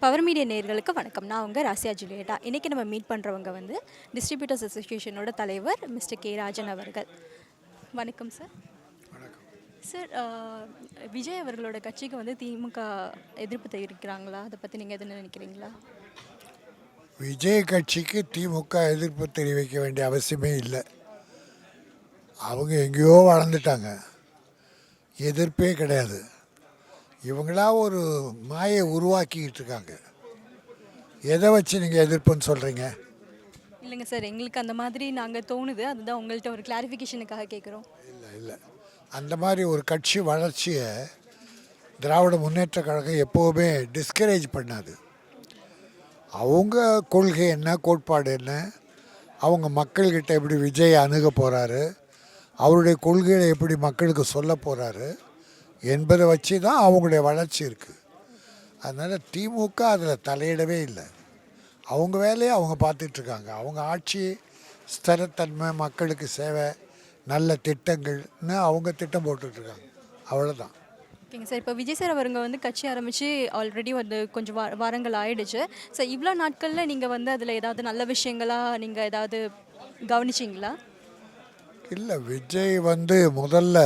Power media நேயர்களுக்கு வணக்கம். நான் உங்கள் ராசியா ஜூலியட்டா. இன்றைக்கி நம்ம மீட் பண்ணுறவங்க வந்து டிஸ்ட்ரிபியூட்டர்ஸ் அசோசியேஷனோட தலைவர் மிஸ்டர் கே ராஜன் அவர்கள். வணக்கம் சார் சார் விஜய் அவர்களோட கட்சிக்கு வந்து திமுக எதிர்ப்பு தெரிவிக்கிறாங்களா? அதை பற்றி நீங்கள் எதுன்னு நினைக்கிறீங்களா? விஜய் கட்சிக்கு திமுக எதிர்ப்பு தெரிவிக்க வேண்டிய அவசியமே இல்லை. அவங்க எங்கேயோ வளர்ந்துட்டாங்க. எதிர்ப்பே கிடையாது. இவங்களா ஒரு மாயை உருவாக்கிக்கிட்டு இருக்காங்க எதை வச்சு நீங்கள் எதிர்ப்புன்னு சொல்கிறீங்க இல்லைங்க சார் எங்களுக்கு அந்த மாதிரி நாங்கள் தோணுது. அதுதான் உங்கள்கிட்ட ஒரு கிளாரிஃபிகேஷனுக்காக கேட்குறோம் இல்லை இல்லை. அந்த மாதிரி ஒரு கட்சி வளர்ச்சியை திராவிட முன்னேற்ற கழகம் எப்போவுமே டிஸ்கரேஜ் பண்ணாது. அவங்க கொள்கை என்ன கோட்பாடு என்ன அவங்க மக்கள்கிட்ட எப்படி விஜய் அணுக போகிறாரு அவருடைய கொள்கைகளை எப்படி மக்களுக்கு சொல்ல போகிறாரு என்பதை வச்சு தான் அவங்களுடைய வளர்ச்சி இருக்குது அதனால் திமுக அதில் தலையிடவே இல்லை. அவங்க வேலையை அவங்க பார்த்துட்ருக்காங்க. அவங்க ஆட்சி ஸ்திரத்தன்மை மக்களுக்கு சேவை நல்ல திட்டங்கள்னு அவங்க திட்டம் போட்டுட்ருக்காங்க. அவ்வளோதான் ஓகேங்க சார். இப்போ விஜய் சார் அவருங்க வந்து கட்சி ஆரம்பித்து ஆல்ரெடி வந்து கொஞ்சம் வா வாரங்கள் ஆயிடுச்சு. சார் இவ்வளோ நாட்களில் நீங்கள் வந்து அதில் ஏதாவது நல்ல விஷயங்களாக நீங்கள் ஏதாவது கவனிச்சிங்களா? இல்லை விஜய் வந்து முதல்ல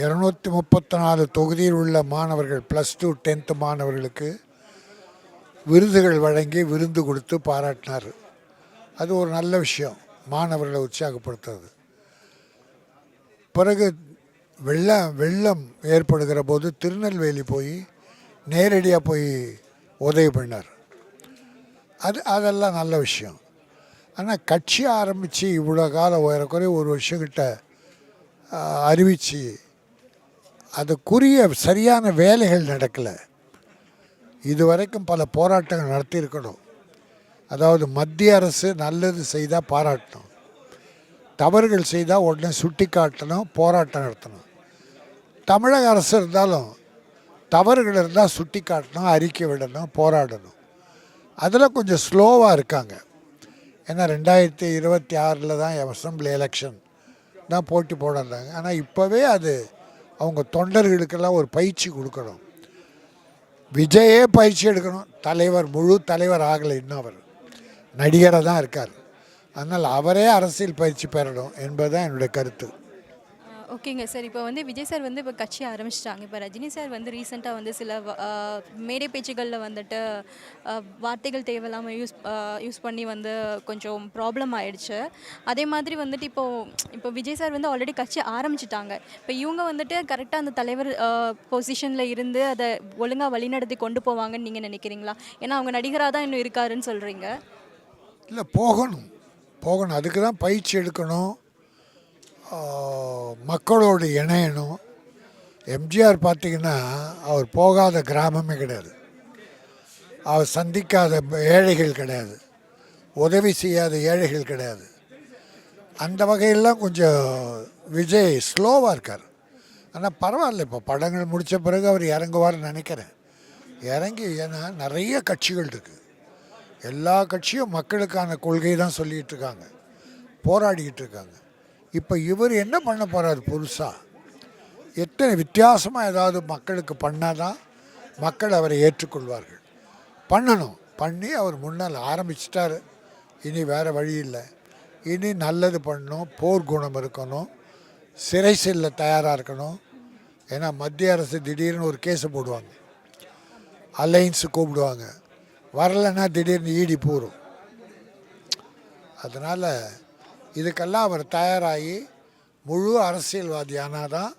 இரநூத்தி முப்பத்தி நாலு தொகுதியில் உள்ள மாணவர்கள் ப்ளஸ் டூ டென்த்து மாணவர்களுக்கு விருதுகள் வழங்கி விருந்து கொடுத்து பாராட்டினார். அது ஒரு நல்ல விஷயம். மாணவர்களை உற்சாகப்படுத்துறது. பிறகு வெள்ளம் வெள்ளம் ஏற்படுகிற போது திருநெல்வேலி போய் நேரடியாக போய் உதவி பண்ணார் அது அதெல்லாம் நல்ல விஷயம். ஆனால் கட்சி ஆரம்பித்து இவ்வளோ காலம் ஏறக்குறைய ஒரு வருஷங்கிட்ட அறிவித்து அதுக்குரிய சரியான வேலைகள் நடக்கலை. இதுவரைக்கும் பல போராட்டங்கள் நடத்தியிருக்கணும். அதாவது மத்திய அரசு நல்லது செய்தால் பாராட்டணும். தவறுகள் செய்தால் உடனே சுட்டி காட்டணும் போராட்டம் நடத்தணும். தமிழக அரசு இருந்தாலும் தவறுகள் இருந்தால் சுட்டி காட்டணும் அறிக்கை விடணும் போராடணும். அதில் கொஞ்சம் ஸ்லோவாக இருக்காங்க. ஏன்னா ரெண்டாயிரத்தி இருபத்தி ஆறில் தான் அசம்பிளி எலெக்ஷன் தான் போட்டி போடுறாங்க. ஆனால் இப்போவே அது அவங்க தொண்டர்களுக்கெல்லாம் ஒரு பயிற்சி கொடுக்கணும். விஜயே பயிற்சி எடுக்கணும். தலைவர் முழு தலைவர் ஆகலை இன்னும் அவர். நடிகராக தான் இருக்கார். அதனால் அவரே அரசியல் பயிற்சி பெறணும் என்பது தான் என்னுடைய கருத்து. ஓகேங்க சார். இப்போ வந்து விஜய் சார் வந்து இப்போ கட்சி ஆரம்பிச்சிட்டாங்க. இப்போ ரஜினி சார் வந்து ரீசெண்டாக வந்து சில மேடை பேச்சுகளில் வந்துட்டு வார்த்தைகள் தேவையில்லாமல் யூஸ் யூஸ் பண்ணி வந்து கொஞ்சம் ப்ராப்ளம் ஆயிடுச்சு. அதே மாதிரி வந்துட்டு இப்போது இப்போ விஜய் சார் வந்து ஆல்ரெடி கட்சி ஆரம்பிச்சிட்டாங்க. இப்போ இவங்க வந்துட்டு கரெக்டாக அந்த தலைவர் பொசிஷனில் இருந்து அதை ஒழுங்காக வழிநடத்தி கொண்டு போவாங்கன்னு நீங்கள் நினைக்கிறீங்களா? ஏன்னா அவங்க நடிகராக தான் இன்னும் இருக்காருன்னு சொல்கிறீங்க இல்லை போகணும். போகணும். அதுக்கு தான் பயிற்சி எடுக்கணும். மக்களோடு இணையணும். எம்ஜிஆர் பார்த்திங்கன்னா அவர் போகாத கிராமமே கிடையாது. அவர் சந்திக்காத ஏழைகள் கிடையாது. உதவி செய்யாத ஏழைகள் கிடையாது. அந்த வகையெல்லாம் கொஞ்சம் விஜய் ஸ்லோவாக இருக்கார். ஆனால் பரவாயில்ல இப்போ படங்கள் முடித்த பிறகு அவர் இறங்குவார்னு நினைக்கிறேன். இறங்கி ஏன்னா நிறைய கட்சிகள் இருக்குது எல்லா கட்சியும் மக்களுக்கான கொள்கை தான் சொல்லிகிட்டு இருக்காங்க. போராடிக்கிட்டு இருக்காங்க. இப்போ இவர் என்ன பண்ண போகிறார் புதுசாக எத்தனை வித்தியாசமாக ஏதாவது மக்களுக்கு பண்ணால் தான் மக்கள் அவரை ஏற்றுக்கொள்வார்கள். பண்ணணும். பண்ணி அவர் முன்னால் ஆரம்பிச்சிட்டார். இனி வேறு வழி இல்லை. இனி நல்லது பண்ணணும். போர் குணம் இருக்கணும். சிறை செல்ல தயாராக இருக்கணும். ஏன்னா மத்திய அரசு திடீர்னு ஒரு கேஸை போடுவாங்க. அலைன்ஸு கூப்பிடுவாங்க. வரலைன்னா திடீர்னு ஈடி போகும் அதனால் இதுக்கெல்லாம் அவர் தயாராகி முழு அரசியல்வாதியானால் தான்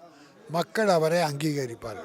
மக்கள் அவரை அங்கீகரிப்பார்கள்.